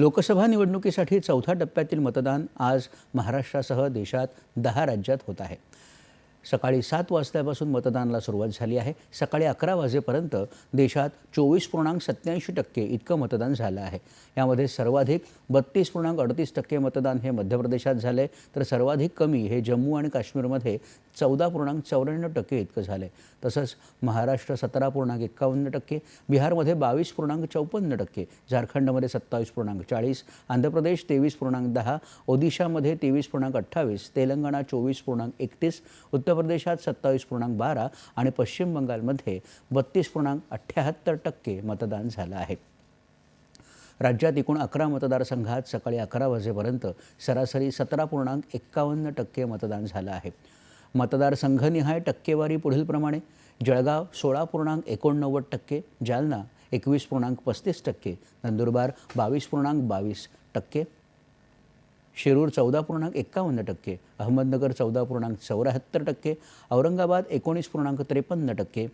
लोकसभा निवडणुकीसाठी चौथ्या टप्प्यातील मतदान आज महाराष्ट्रासह देशात दहा राज्यात होत आहे. सकाळी सात वाजल्यापासून मतदानाला सुरुवात झाली आहे. सकाळी अकरा वाजेपर्यंत देशात चोवीस पूर्णांक सत्याऐंशी टक्के इतकं मतदान झालं आहे. यामध्ये सर्वाधिक बत्तीस पूर्णांक अडतीस टक्के मतदान हे मध्य प्रदेशात झालं आहे तर सर्वाधिक कमी हे जम्मू आणि काश्मीरमध्ये चौदा पूर्णांक चौऱ्याण्णव टक्के इतकं झालं. आहे तसंच महाराष्ट्र सतरा पूर्णांक एक्कावन्न टक्के बिहारमध्ये बावीस पूर्णांक चौपन्न टक्के झारखंडमध्ये सत्तावीस पूर्णांक चाळीस आंध्र प्रदेश तेवीस पूर्णांक दहा ओदिशामध्ये तेवीस पूर्णांक अठ्ठावीस तेलंगणा चोवीस पूर्णांक एकतीस उत्तर प्रदेशात सत्तावीस पूर्णांक बारा आणि पश्चिम बंगालमध्ये बत्तीस पूर्णांक अठ्ठ्याहत्तर टक्के मतदान झालं आहे. राज्यात एकूण अकरा मतदारसंघात सकाळी अकरा वाजेपर्यंत सरासरी सतरा पूर्णांक एक्कावन्न टक्के मतदान झालं आहे. मतदारसंघनिहाय टक्केवारी पुढीलप्रमाणे जळगाव सोळा पूर्णांक एकोणनव्वद टक्के जालना एकवीस पूर्णांक पस्तीस टक्के नंदुरबार बावीस पूर्णांक बावीस टक्के. शिरूर चौदा पूर्णांक एक्कावन्न टक्के अहमदनगर चौदा पूर्णांक चौऱ्याहत्तर टक्के औरंगाबाद एकोणीस पूर्णांक त्रेपन्न टक्के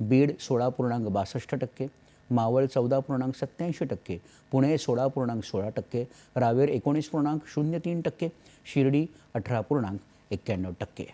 बीड सोळा पूर्णांक बासष्ट टक्के मावळ चौदा पूर्णांक सत्याऐंशी टक्के पुणे सोळा पूर्णांक सोळा टक्के रावेर एकोणीस पूर्णांक शून्य तीन टक्के शिर्डी अठरा पूर्णांक एक्क्याण्णव टक्के.